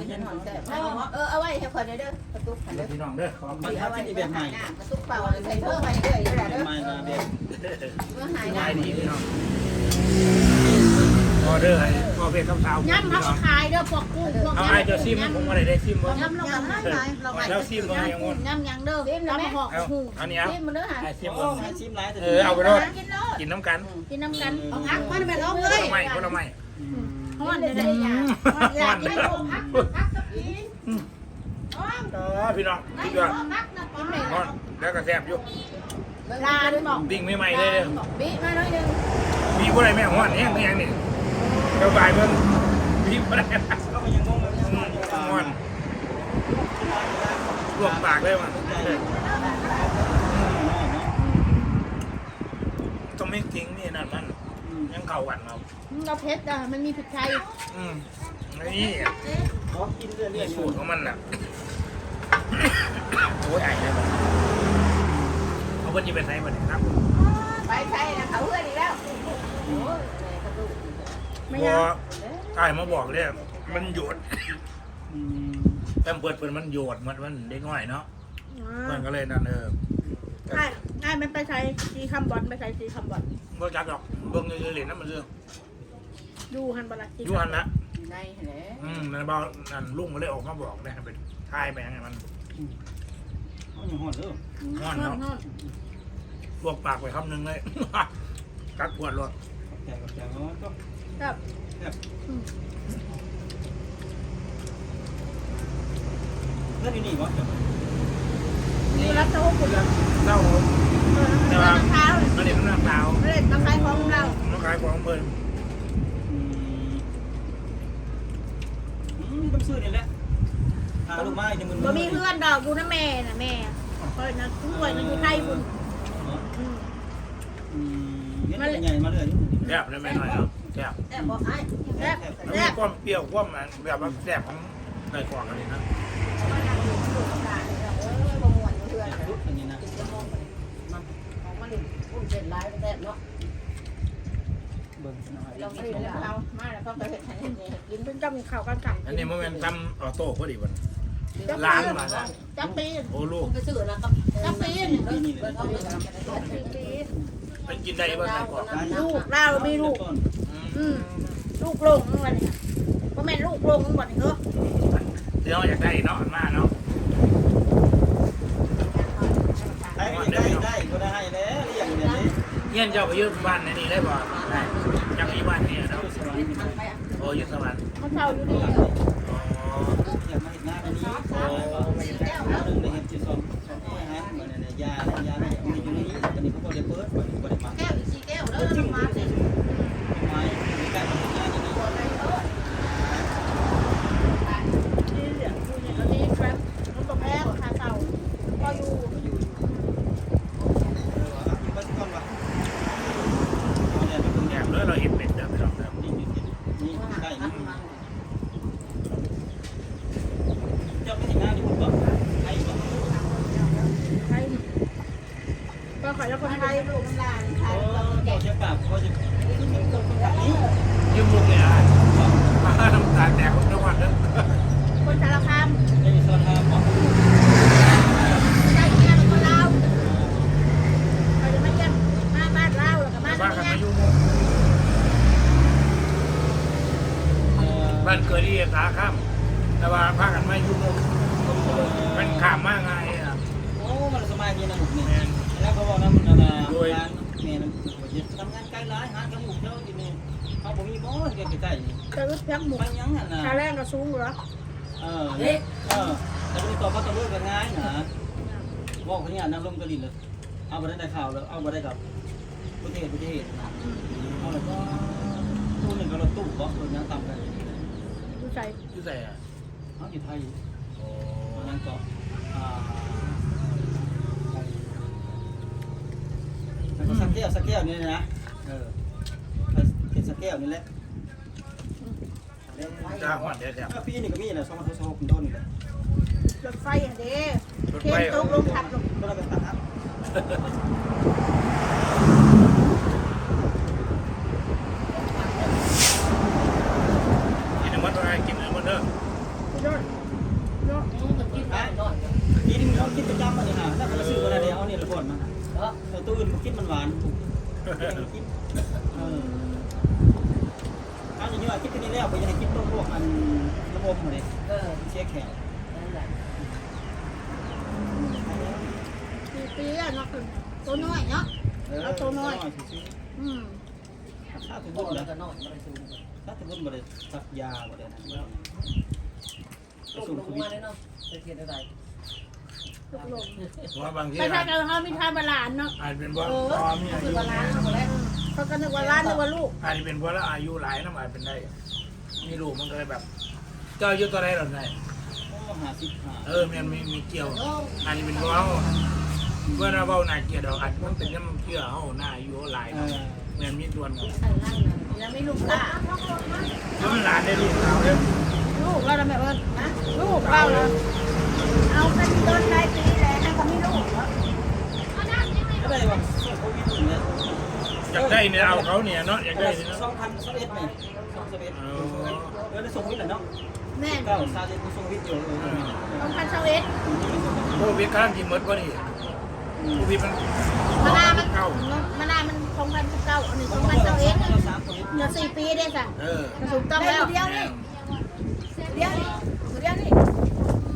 กินหอนแซ่บเออเอาไว้ให้คนเด้อกระตุกหันเดี๋ยวอพี่น้องเด้อขอมันทับที่แบบใหม่กระตุกเป่าใส่เพิ่มไปเรื่อยๆเด้อใหม่มาแบบเมื่อหายสน้บายดีพี่น้องออเดอร์ให้พ่อเพชรข้าวสาวย่ำเขาขายเด้อพวกกุ้งพวกเอาไอ้เจ้าซิมผมก็ได้ได้ซิมบ่ย่ำเราก็ขายหลายเราแล้วซิมบ่ยังงนย่ำยังเด้อตำหอกเอาหูอันนี้เอาำมันเด้อหายซิมโอ้บ่ให้ชิมหลายเออเอาไปโลดกินโลดกินน้ำกัน กินน้ำกันเอาพักมันไปลงเลลยไม้ผลไม้ ฮ้อนเลยได้นะยากอยากกินลูกพักพักกับกินอ๋อพี่น้องสุดยอดพักนะกินเลยนอนแล้วก็แซ่บอยู่ลานบอกปิ้งไม่ใหม่เลยเด้อบีมาหน่อยนึงมีบ่ได้แม่ฮ้อนแฮงคือหยังนี่เจ้าบายเบิ่งมีบ่ได้ก็ยังงงฮ้อนลวกปากเลยมันต้องไม่ทิ้งนี่นั่นมันยังเข้ากันเนา เราเพชรอะมันมีพริกไทยอืมนี่ขอกินเรื่อยนี่ๆสูตรของมันน่ะโอ้ยไอ้เลยมันเขาก็จะไปใช้บัดนี้ครับไปใช่นะเขาเพื่อนอีกแล้วไม่พยัองไอ้มาบอกเลยมันโยดอืมแต้มเปิดเปิดมันโยดมันมันเด็กน้อยเนาะมันก็เลยนั่นเออใช่ใช่มันไปใช้ซีคำบอลไปใช้ซีคำบอลก็จับดอกเบิ่งเยอะๆเหรียญนั่นมันเรื่อง ดูฮันบอลซีอยูหันนะในแหละอืมนั่นเบานั่นลุงก็เลยออกมาบอกเลยให้เป็นทายไปยังไงมันเอาอย่างหอดเด้อห้อนเนาะลวกปากไปคำหนึ่งเลย กัดปวดรถแกกับแกก็ก็ครับเรื่องนี้วะดูรับโซ่คุณเหรอเล่าเออน้ำเท้าเลยมันเด็กน้ำตาวเล่นน้ำลายของเราน้องขายของเพิ่น อืมอืมต้อง ซื้อนี่แหละหาลูกไม้จะมึนบ่มีเพื่อนดอกดูนะแม่น่ะแม่เปิดนะช่วยมันอยู่ไทยคุณอืมอืมเงี้ยใหญ่มาเลยแซ่บเลยแม่หน่อยเนาะแซ่บแต่บอกไอ้แซ่บมันแซ่มีบความเปรี้ยวความมันแบบว่าแซ่บของไก่กรอกกันเลยนะมานั่งอยู่ดูกำลังเออบ่ม่วนเพื่อนรุดอย่างนี้นะกินจะมองของมันพุ่นเจ็ดลายแซ่บเนาะ เบิ่งหน่อยเราไม่ได้เรามาแล้วก็ไปเห็ดให้กินเป็นจำข่าวกันกันอันนี้มันเป็นตำออโต้พอดีวันจับล้างปีมาจ้ะจับปีโอ้ลูกไปซื้อนะกับจับปีปีนี้เลยเขาไปทำจับปีไปกินได้บ้างไก่กรอกลูกเรามีลูกอืมลูกลงทั้งวันนี้พ่อแม่ลูกลงทั้งวันนี้เนาะเดี๋ยวอยากได้เนาะมาเนาะได้ได้ได้ก็ได้แล้วเรียงอย่างนี้ เงี้ยเจ้าไปยืมบ้านในนี่ได้บ่ได้จากที่บ้านนี่เนาะโอ้ยืมสวรรค์เขาเช่าอยู่นี่ อ๋อ อยากมาเห็นหน้ากันนี้โอ้แล้วหนึ่งได้เห็นจุดสองสองที่ฮะเหมือนเนี่ยยาเนี่ยยาเนี่ยมีอยู่นี่ตอนนี้เขาก็ได้เปิดเปิดเปิดมา แก้วอีกสี่แก้วแล้วน้ำมันเนี่ย ไม้ใกล้มาเห็นหน้าอย่างนี้ ที่เหลืออยู่เนี่ยอันนี้ครับมันก็แพ้คาเช่าก็อยู่ อยู่เอออยู่บ้านก่อนวะเอาเนี่ยไปเพิ่ง แอ แย่ บเลยเราเห็นเป็ดเด้อพี่น้องเด้อ นี่นี่นี่ใกล้นี่เจ้าไม่เห็นหน้าที่ผมบอกให้บอก ไทย ก็ขายแล้วคนไทยลูกน้ำลายโอ้เจ้าเจ้าปากเขาจะเป็นคนคนแบบนี้ยืมลูกเนี่ยอะน้ำตาแตกทุกวันเด้อคนสารคามได้มีส่วนมาบอกใจเงี้ยเป็นคนลาวเราจะมาเยี่ยมมาบ้านลาวแล้วก็มาบ้านกันเงี้มายยุ่งมุกเออบ้านเกิดที่สาข้ามแต่ว่าพากันมายุ่งมันขามมากไงอะโอ้มันสบายดีนะหนุกนี่ แล้วเขาบอกนะมันนะงานเมย์มันทำงานใกล้ร้ายหาจมูกเท่าที่นี่เขาบอกมีบ่เกี่ยวกับใกล้จะอึดยักหมูไปยังหันนะค่าแรงก็สูงอยู่แล้วเออเฮ้เออแต่ไม่ตอบเขาตำรวจกันง่ายนะบอกเขาเนี่ยนั่งลงกระดิ่งเลยเอาไปได้ข่าวแล้วเอาไปได้กับประเทศประเทศเอาแล้วก็ตู้หนึ่งก็รถตู้บอกรถยังต่ำกันดูใจที่ใส่อะเขาอยู่ไทยโอ้นั่งเกาะอ่า แล้วก็สักแก้วสักแก้วนี่นะเออเป็นสักแก้วนี่แหละจ้าหวัดเดี๋ยวแซ่บปีนี้ก็มีแหละสองพันสิบหกต้นนี่แหละรถไฟอะเด้รถเทียไฟนตกลงทับลงก็เราไปตัดครับ กินน้ำมันอะไรกินน้ำมันเด้อ คุณ ด้วยเนาะ มันกินได้หน่อย กินเขากินประจำอันนี้ฮะแล้วก็มาซื้ออะไรเดียวเอาเนี่ยละก่อนมา เออ แต่ตัวอื่นมันกินมันหวานถูกกินเออเอาอย่างนี้ว่าคิดกันนี้ แล้วไปยังคิดต้มลวกอันระบบมาเลยเออเชียแขกนั่นแหละปีปีอะเนาะคือตัวน้อยเนาะเอาตัวน้อยอืมถ้าถึงบุญแล้วก็น้อนไม่ได้สูงถ้าถึงบุญมาเลยตักยามาเลยนะลูกลงมาเลยเนาะจะเทียนอะไรว่าบางทีไม่ใช่เราเขาไมีทานบาลานเนาะอาจเป็นว่าเออพอมีอายุเขาก็นึกว่าร้านนึกว่าลูกอาจจะเป็นเพราะเราอายุหลายน้ำอาจเป็นได้ มีลูกมันก็เลยแบบ เจ้าอายุตัวใดหรอไงโอ้หาสิบหาเออมันมีมีเกี่ยวอาจจะเป็นเพราะเราเมื่อเราเบาหนาเกี่ยวดอกอาจมันเป็นน้ำเกี่ยวเขาหน้าอายุหลายเอเนาะอเหมือนมีส่วนกันใส่ล่างนั่นยังไม่ลูกล่ะแล้วมันหลานได้ลูกเราเลยลูกเราทำไมเอิญนะลูกเราเลยเอาเป็นต้นได้ปีแล้วนะเขาไม่ลูกเหรอก็ได้ว่าช่วงโควิดเนี่ย อยากได้เนี่ยเอาเขาเนี่ยเนาะอยากได้เนี่ยสองพันสองเอ็ดไหมสองสองเอ็ดเอเออได้ส่งวิทย์แหละเนาะแม่เก้าซาเดนส่งวิทย์อยู่เออต้องพันเชาเอ็ดโควิดข้างที่หมดวะนี่โควิดมันมะนาวมันเก้ามะนาวมันสองพันสิบเก้าอันนี้สองพันเชาเอ็ดสามคนนี้เหลือสี่ปีได้สั่งเออถูกต้องแล้วเดียวนี่เดี๋ยวนี่เดี๋ยวนี่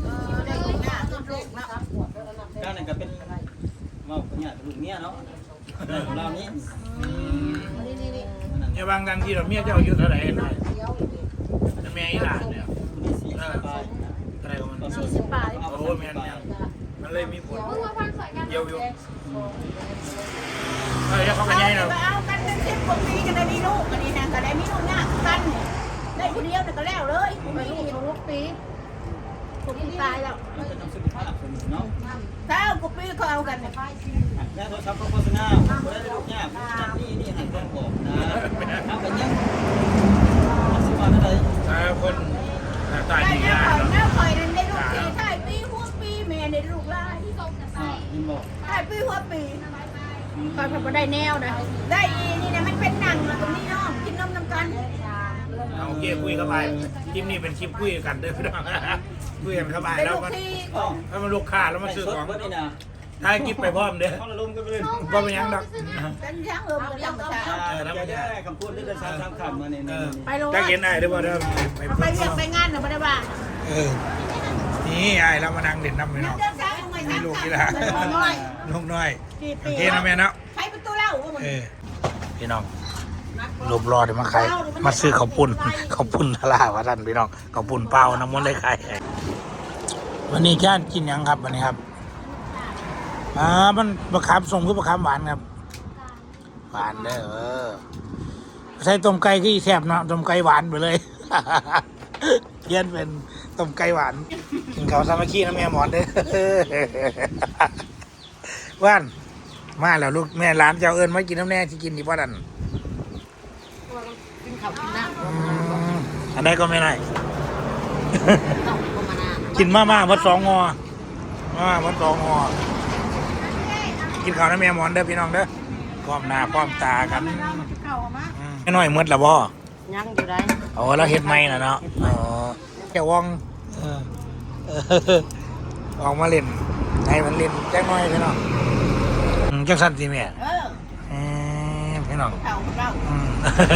เออได้ลูกหน้าลูกลูกนะก้าวนั่นก็เป็นว่าคนเนี่ยลูกเมียเนาะเรานี้นี่นี่ นี่เนี่ยบางครั้งที่เราเมียเจ้าอายุเท่าไหร่หน่อยแม่อีหลานเนี่ยคนนี้สี่สิบปลายอะไรของมันสี่สิบปลายโอ้แม่นเนี่ยมันเลยมีผลเดียวอยู่เออแล้วเขาก็ย้ายเราเอากันเป็นสิบกว่าปีกันได้มีลูกอันนี้นะก็ได้มีลูกหน้ากันได้คนเดียวเนี่ยก็แล้วเลยผมมีลูกลูกปีผมปีตายแล้วมันจะทำสุขภาพคนเนาะถ้าเอากูปีเขาเอากันเนี่ยแล้วโทรศัพท์โฆษณาคนได้ลูกเนี่ยนี่นี่ให้ต้องบอกนะทำกันยังสิบวันอะไร ถ้าคนหน้าตา ได้ ดี แล้ ได้ วคอย เนาะ แล้วคอยนั้นได้ลูกปีถ่ายปีหัวปีแม่ได้ลูกลาย อ่ายินบอก ถ่ายปีหัวปี คอยทำมาได้แนวนะได้อีนี่นะมันเป็นหนังมาตรงนี้น้องกินนมน้ำกันเอาโอเคคุยเข้าไปคลิปนี้เป็นคลิปคุยกันเด้อพี่น้องคุยกันเข้าไปเป็นแล้วลูกมันที่อ๋อถ้ามันลูกค้าแล้วมันซื้อสดของเบิร์ดนี่นะถ้าคลิปไปพร้อมเด้อเขาละลุมกันไปเลยบ่เป็นหยังดอกเป็นช้างเอิมเป็นธรรมชาติจะได้คำพูดที่จะสร้างสร้างคำมาเนี่ยเออไปโรงถ้าพยาเห็นบาลไอ้ได้บ่เด้อไปไปเพิ่มเรียกไปงานหรือไม่ได้บ้างเออนี่ไอ้แล้วมานั่งเด่นน้ำพี่น้องเดินช้างไม่มีช้างลูกกักี่นละน้อย ลูกน้อยกี่โอปีเคนะแม่เนาะใช้ประตู เล่าว่ามันเออพี่น้องรูปรอเดี๋ยวมาขายมาซื้อข้าวปุ้นข้าวปุ้นทลาวะท่านพี่น้องข้าวปุ้นเปล่าน้ำมันต์เลยขายวันนี้ย่านกินหยังครับวันนี้ครับอ่ามันบะขามส่งคือมะขามหวานครับหวานเด้อเออใส่ต้มไก่ที่แซ่บเนาะต้มไก่หวานไปเลยเพี้ยนเป็นต้มไก่หวานกินข้าวสามัคคีนะแม่หมอนเด้อว่าน มาแล้วลูกแม่ร้านเจ้าเอิญมากินน้ำแน่ที่กินดีป่ะดันกินข้าวกินน้ำอืมอันใดก็ไม่ได้ต้องก็มานากินมาม่าวัดสองงอมาม่าวัดสองงอกินข้าวนะแม่หมอนเด้อพี่น้องเด้อพร้อมหน้าพร้อมตากันเข้ามาอืมไม่น้อยหมืดละบ่ยังอยู่ได้โอ้เราเฮ็ดไม่นะเนาะอ๋อแค่วองเออเออออกมาเล่นให้มันเล่นแจ้งน้อยพี่น้องอืม จังสั้นสิแม่เออเออพี่น้องเข้าเล่าอืม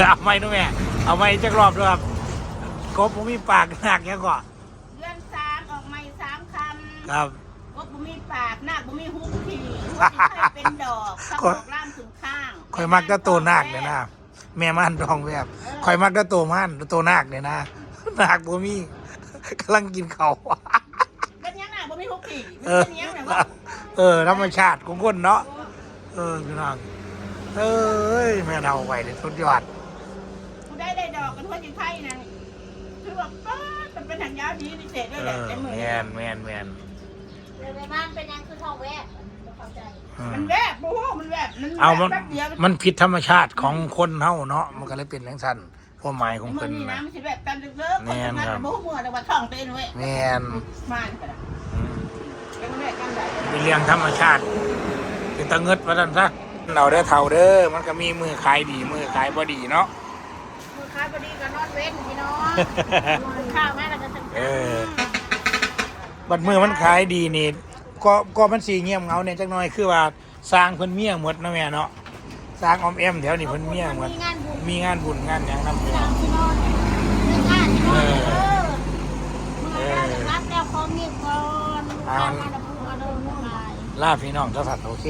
เอาไม่ด้วยแม่ เอาไม่จักรอบด้วยครับกบผมมีปากหนักยังก่อนเดือนสามออกมาสามคำครับก็บ่มีปากหน้าบ่มีหุบทีว่าสิเคยเป็นดอกต้องออกล่ามถึงข้างคอยมักแตะโตนาคเนี่ยนะแม่มันทองแบบคอยมักแตะโตมันโตนาคเนี่ยนะนาคบ่มีกำลังกินเขาวเป็นยังไงบ่มีหุบทีเออเป็นยังไงวะเออธรรมชาติของคนเนาะ เออพี่น้องเอ้ยแม่เฒ่าไปเลยสุดยอดกูได้ได้ดอกกันทั่วจิไทยนั่นคือว่าป๊าดมันเป็นทางยาวดีพิเศษด้วยเอแหละอไอ้มือแมนแมนแมนในบ้านเป็นยังคือทองแวบเข้าใจ อืมมันแวบโอ้โหมันแวบมันเอามันแวบแป๊บเดียวมันผิดธรรมชาติของคนเฮาเนาะมันก็เลยเป็นอย่างสั้นความหมายของมืเพิ่อนนี่นะนะ มันสิแบบกันเลิกๆคนทำงานบ่ฮู้มือแต่ว่าท้องเต้นเว้ยแมนมันก็ได้อืมเป็นได้กันได้ เป็นเรื่องธรรมชาติ เป็นตะเงิดว่าซั่นซะเราเด้อเท่าเด้อมันก็มีมือขายดีมือขายบ่ดีเนาะมือค้ายพอดีก็นอนเว้นพี่น้องข้าวแม่แล้วก็จะเออบัดมือมันขายดีนี่ก็ก็มันสีเงียบเงาเนี่ยจักหน่อยคือว่าสร้างเพิ่นเมียหมดนะแม่เนาะสร้างออมแอมแถวนี้เพิ่นเมียหมดมีงานบุญงานหยังนำที่เราที่นเองงานที่นอเออเอาได้รับแล้วของเงียบก่อน ลายลาพี่น้องเจ้าสัตว์โอเค